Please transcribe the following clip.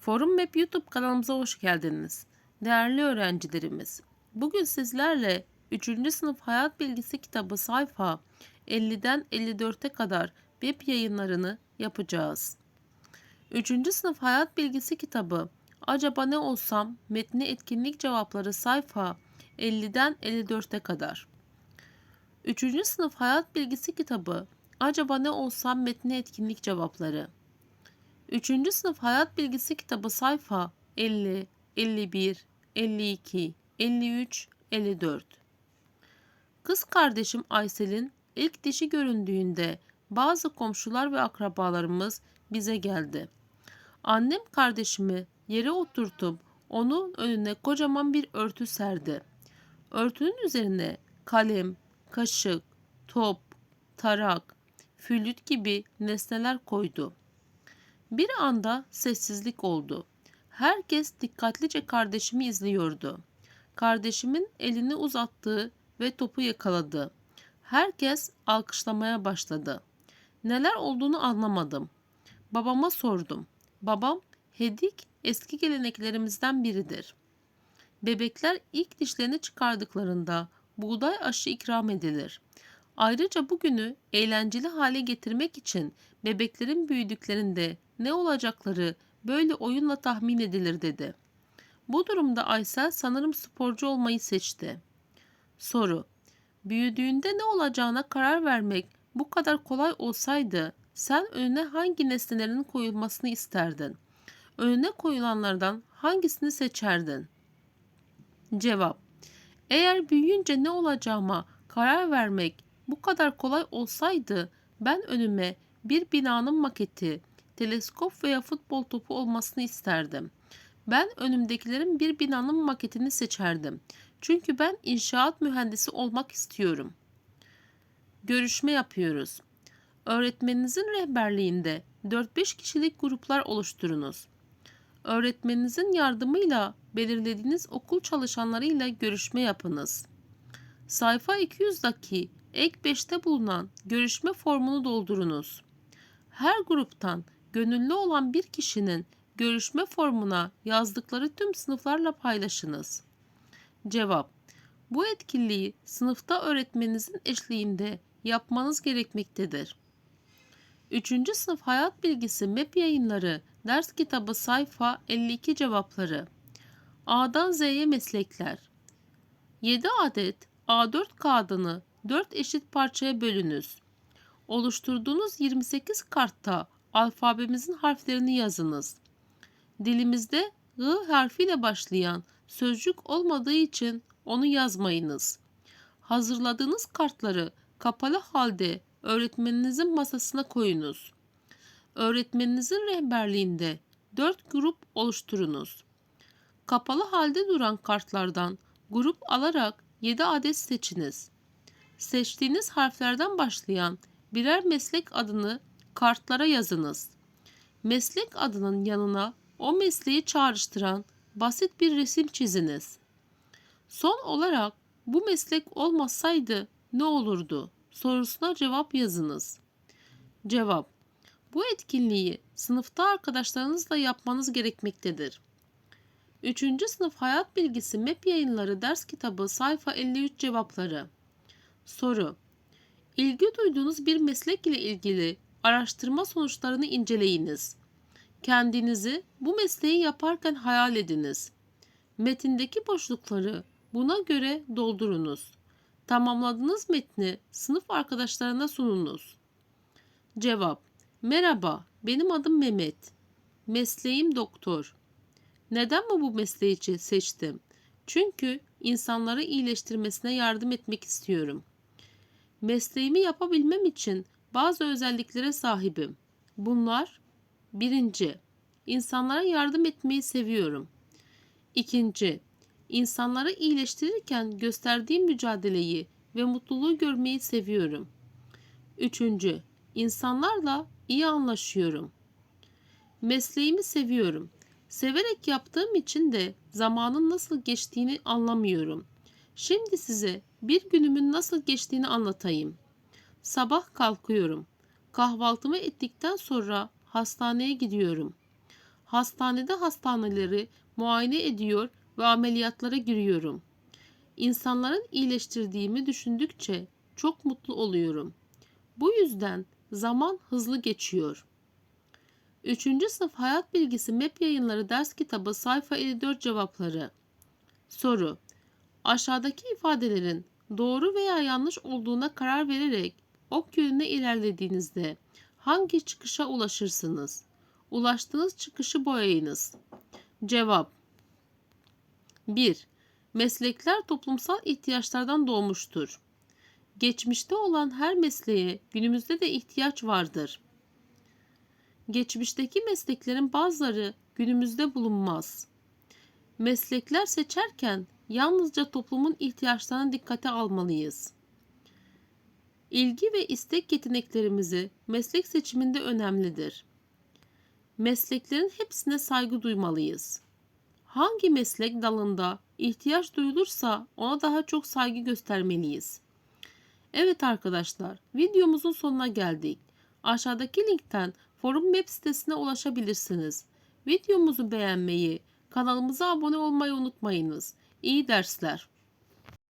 Forum Map YouTube kanalımıza hoş geldiniz. Değerli öğrencilerimiz, bugün sizlerle 3. sınıf hayat bilgisi kitabı sayfa 50'den 54'e kadar web yayınlarını yapacağız. 3. sınıf hayat bilgisi kitabı Acaba ne olsam metni etkinlik cevapları sayfa 50'den 54'e kadar. 3. sınıf hayat bilgisi kitabı Acaba ne olsam metni etkinlik cevapları. 3. sınıf hayat bilgisi kitabı sayfa 50, 51, 52, 53, 54. Kız kardeşim Aysel'in ilk dişi göründüğünde bazı komşular ve akrabalarımız bize geldi. Annem kardeşimi yere oturtup onun önüne kocaman bir örtü serdi. Örtünün üzerine kalem, kaşık, top, tarak, flüt gibi nesneler koydu. Bir anda sessizlik oldu. Herkes dikkatlice kardeşimi izliyordu. Kardeşimin elini uzattığı ve topu yakaladı. Herkes alkışlamaya başladı. Neler olduğunu anlamadım. Babama sordum. Babam, hedik eski geleneklerimizden biridir. Bebekler ilk dişlerini çıkardıklarında buğday aşı ikram edilir. Ayrıca bugünü eğlenceli hale getirmek için bebeklerin büyüdüklerinde ne olacakları böyle oyunla tahmin edilir dedi. Bu durumda Aysel sanırım sporcu olmayı seçti. Soru Büyüdüğünde ne olacağına karar vermek bu kadar kolay olsaydı sen önüne hangi nesnelerin koyulmasını isterdin? Önüne koyulanlardan hangisini seçerdin? Cevap Eğer büyüyünce ne olacağıma karar vermek bu kadar kolay olsaydı ben önüme bir binanın maketi, teleskop veya futbol topu olmasını isterdim. Ben önümdekilerin bir binanın maketini seçerdim. Çünkü ben inşaat mühendisi olmak istiyorum. Görüşme yapıyoruz. Öğretmeninizin rehberliğinde 4-5 kişilik gruplar oluşturunuz. Öğretmeninizin yardımıyla belirlediğiniz okul çalışanlarıyla görüşme yapınız. Sayfa 200'daki ek 5'te bulunan görüşme formunu doldurunuz. Her gruptan gönüllü olan bir kişinin görüşme formuna yazdıkları tüm sınıflarla paylaşınız. Cevap Bu etkinliği sınıfta öğretmeninizin eşliğinde yapmanız gerekmektedir. 3. sınıf hayat bilgisi MEP yayınları ders kitabı sayfa 52 cevapları A'dan Z'ye meslekler 7 adet A4 kağıdını 4 eşit parçaya bölünüz. Oluşturduğunuz 28 kartta alfabemizin harflerini yazınız. Dilimizde I harfiyle başlayan sözcük olmadığı için onu yazmayınız. Hazırladığınız kartları kapalı halde öğretmeninizin masasına koyunuz. Öğretmeninizin rehberliğinde 4 grup oluşturunuz. Kapalı halde duran kartlardan grup alarak 7 adet seçiniz. Seçtiğiniz harflerden başlayan birer meslek adını kartlara yazınız. Meslek adının yanına o mesleği çağrıştıran basit bir resim çiziniz. Son olarak bu meslek olmasaydı ne olurdu sorusuna cevap yazınız. Cevap Bu etkinliği sınıfta arkadaşlarınızla yapmanız gerekmektedir. 3. sınıf hayat bilgisi MEP yayınları ders kitabı sayfa 53 cevapları. Soru İlgi duyduğunuz bir meslek ile ilgili araştırma sonuçlarını inceleyiniz. Kendinizi bu mesleği yaparken hayal ediniz. Metindeki boşlukları buna göre doldurunuz. Tamamladığınız metni sınıf arkadaşlarına sununuz. Cevap Merhaba, benim adım Mehmet. Mesleğim doktor. Neden mi bu mesleği seçtim? Çünkü insanları iyileştirmesine yardım etmek istiyorum. Mesleğimi yapabilmem için bazı özelliklere sahibim. Bunlar birinci, insanlara yardım etmeyi seviyorum. İkinci, insanları iyileştirirken gösterdiğim mücadeleyi ve mutluluğu görmeyi seviyorum. Üçüncü, insanlarla iyi anlaşıyorum. Mesleğimi seviyorum. Severek yaptığım için de zamanın nasıl geçtiğini anlamıyorum. Şimdi size bir günümün nasıl geçtiğini anlatayım. Sabah kalkıyorum. Kahvaltımı ettikten sonra hastaneye gidiyorum. Hastanede hastaneleri muayene ediyor ve ameliyatlara giriyorum. İnsanların iyileştirdiğimi düşündükçe çok mutlu oluyorum. Bu yüzden zaman hızlı geçiyor. 3. sınıf hayat bilgisi MEP yayınları ders kitabı sayfa 54 cevapları. Soru. Aşağıdaki ifadelerin doğru veya yanlış olduğuna karar vererek ok yönüne ilerlediğinizde hangi çıkışa ulaşırsınız? Ulaştığınız çıkışı boyayınız. Cevap 1. Meslekler toplumsal ihtiyaçlardan doğmuştur. Geçmişte olan her mesleğe günümüzde de ihtiyaç vardır. Geçmişteki mesleklerin bazıları günümüzde bulunmaz. Meslekler seçerken yalnızca toplumun ihtiyaçlarına dikkate almalıyız. İlgi ve istek yeteneklerimizi meslek seçiminde önemlidir. Mesleklerin hepsine saygı duymalıyız. Hangi meslek dalında ihtiyaç duyulursa ona daha çok saygı göstermeliyiz. Evet arkadaşlar, videomuzun sonuna geldik. Aşağıdaki linkten forum web sitesine ulaşabilirsiniz. Videomuzu beğenmeyi, kanalımıza abone olmayı unutmayınız. İyi dersler.